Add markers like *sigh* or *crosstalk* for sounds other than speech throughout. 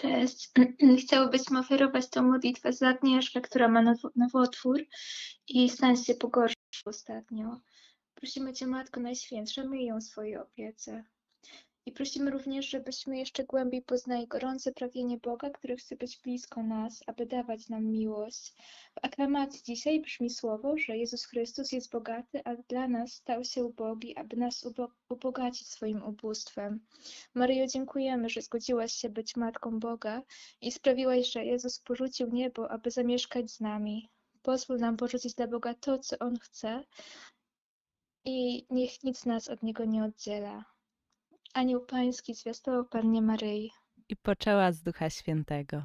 Cześć. *clears throat* Chciałybyśmy oferować tą modlitwę za Agnieszkę, która ma now- nowotwór i stan się pogorszył ostatnio. Prosimy Cię, Matko Najświętsza, miej ją w swojej opiece. I prosimy również, żebyśmy jeszcze głębiej poznali gorące pragnienie Boga, który chce być blisko nas, aby dawać nam miłość. W aklamacji dzisiaj brzmi słowo, że Jezus Chrystus jest bogaty, a dla nas stał się ubogi, aby nas ubo- ubogacić swoim ubóstwem. Maryjo, dziękujemy, że zgodziłaś się być Matką Boga i sprawiłaś, że Jezus porzucił niebo, aby zamieszkać z nami. Pozwól nam porzucić dla Boga to, co On chce i niech nic nas od Niego nie oddziela. Anioł Pański zwiastował Pannie Maryi. i poczęła z Ducha Świętego.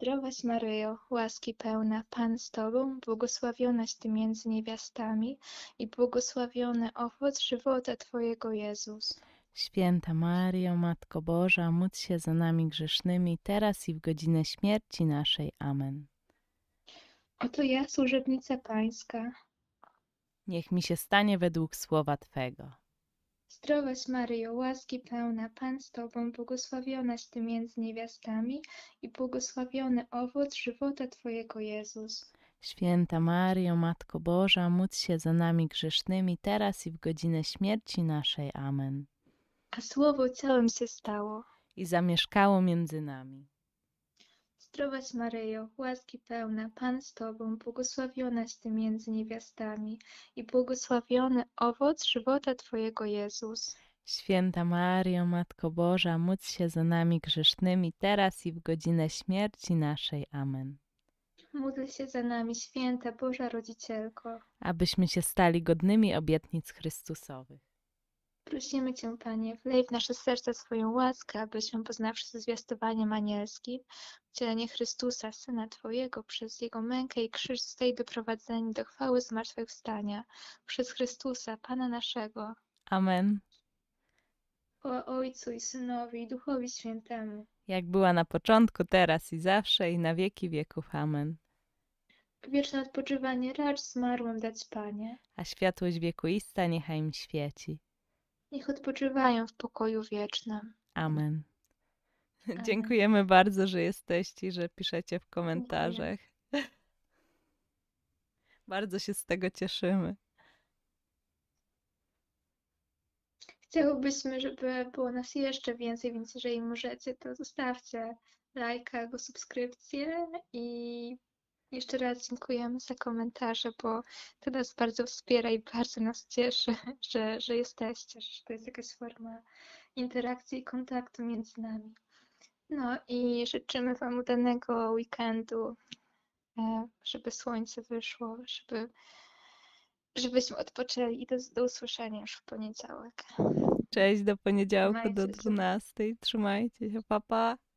Zdrowaś Maryjo, łaski pełna, Pan z Tobą, błogosławionaś Ty między niewiastami i błogosławiony owoc żywota Twojego Jezus. Święta Maryjo, Matko Boża, módl się za nami grzesznymi, teraz i w godzinę śmierci naszej. Amen. Oto ja, służebnica Pańska. Niech mi się stanie według słowa Twego. Zdrowaś Maryjo, łaski pełna, Pan z Tobą, błogosławionaś Ty między niewiastami i błogosławiony owoc żywota Twojego Jezus. Święta Maryjo, Matko Boża, módl się za nami grzesznymi, teraz i w godzinę śmierci naszej. Amen. A Słowo ciałem się stało. I zamieszkało między nami. Zdrowaś Maryjo, łaski pełna, Pan z Tobą, błogosławionaś Ty między niewiastami i błogosławiony owoc żywota Twojego Jezus. Święta Maryjo, Matko Boża, módl się za nami grzesznymi, teraz i w godzinę śmierci naszej. Amen. Módl się za nami, święta Boża Rodzicielko. Abyśmy się stali godnymi obietnic Chrystusowych. Prosimy Cię, Panie, wlej w nasze serca swoją łaskę, abyśmy poznawszy ze zwiastowaniem anielskim wcielenie Chrystusa, Syna Twojego, przez Jego mękę i krzyż zostali doprowadzeni do chwały zmartwychwstania. Przez Chrystusa, Pana naszego. Amen. O Ojcu i Synowi i Duchowi Świętemu. Jak była na początku, teraz i zawsze i na wieki wieków. Amen. Wieczne odpoczywanie racz zmarłym dać, Panie. A światłość wiekuista niechaj im świeci. Niech odpoczywają w pokoju wiecznym. Amen. Amen. Dziękujemy bardzo, że jesteście i że piszecie w komentarzach. *laughs* Bardzo się z tego cieszymy. Chciałybyśmy, żeby było nas jeszcze więcej, więc jeżeli możecie, to zostawcie lajka albo subskrypcję i jeszcze raz dziękujemy za komentarze, bo to nas bardzo wspiera i bardzo nas cieszy, *laughs* że, że jesteście, że to jest jakaś forma interakcji i kontaktu między nami. No i życzymy Wam udanego weekendu, e, żeby słońce wyszło, żeby, żebyśmy odpoczęli i do, do usłyszenia już w poniedziałek. Cześć, do poniedziałku do Trzymajcie się. 12. Trzymajcie się, papa. Pa.